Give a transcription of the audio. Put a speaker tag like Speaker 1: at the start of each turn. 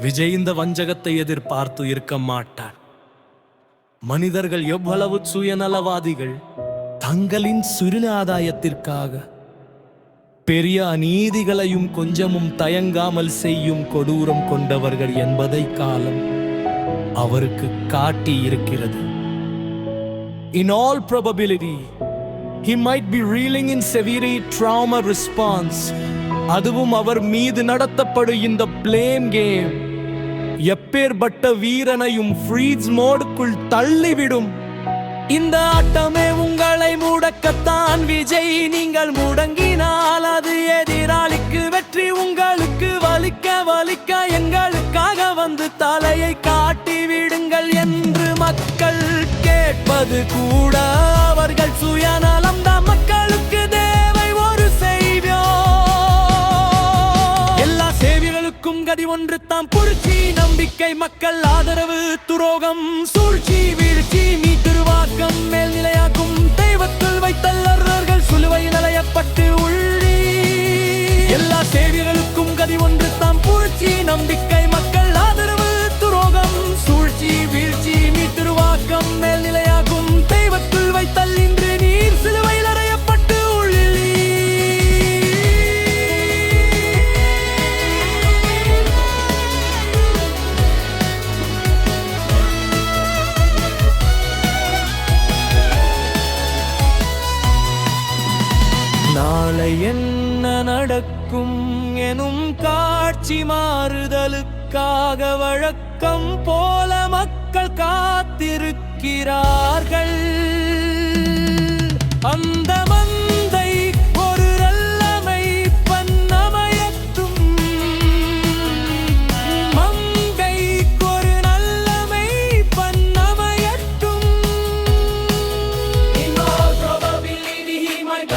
Speaker 1: விஜய் இந்த வஞ்சகத்தை எதிர்பார்த்து இருக்க மாட்டார் மனிதர்கள் எவ்வளவு சுயநலவாதிகள் தங்களின் சிறு ஆதாயத்திற்காக பெரிய அநீதிகளையும் கொஞ்சமும் தயங்காமல் செய்யும் கொடூரம் கொண்டவர்கள் என்பதை காலம் அவருக்கு காட்டி இருக்கிறது in all probability he might be reeling in severe trauma response. அதுவும் அவர் மீது நடத்தப்படும் இந்த பிளேம் கேம் எப்பேற்பட்ட வீரனையும் ஃப்ரீஸ் மோடுக்குள் தள்ளிவிடும். இந்த ஆட்டமே உங்களை முடக்கத்தான். விஜய் நீங்கள் முடங்கினால் அது எதிராளிக்கு வெற்றி. உங்களுக்கு வலிக்க வலிக்க எங்களுக்காக வந்து தலையை காட்டி விடுங்கள் என்று மக்கள் கேட்பது கூட. அவர்கள் சுயநலம் கதி ஒன்று தாம் புரட்சி நம்பிக்கை மக்கள் ஆதரவு துரோகம். சூழ்ச்சி வீழ்ச்சி மீட்டுருவாக்கம் மேல்நிலையாக்கும். தெய்வத்துள் வைத்தல்லர்கள் சுலுவை நிலையப்பட்டு உள்ளி. எல்லா சேவியர்களுக்கும் கதி ஒன்று தாம் புரட்சி நம்பிக்கை மக்கள் ஆதரவு துரோகம். சூழ்ச்சி வீழ்ச்சி மீட்டுருவாக்கம் மேல்நிலையாகும். நடக்கும் எனும் காட்சி மாறுதலுக்காக வழக்கம் போல மக்கள் காத்திருக்கிறார்கள். அந்த மந்தை ஒரு நல்லமை பண்ணமையட்டும் மங்கை ஒரு நல்லமை In all probability he might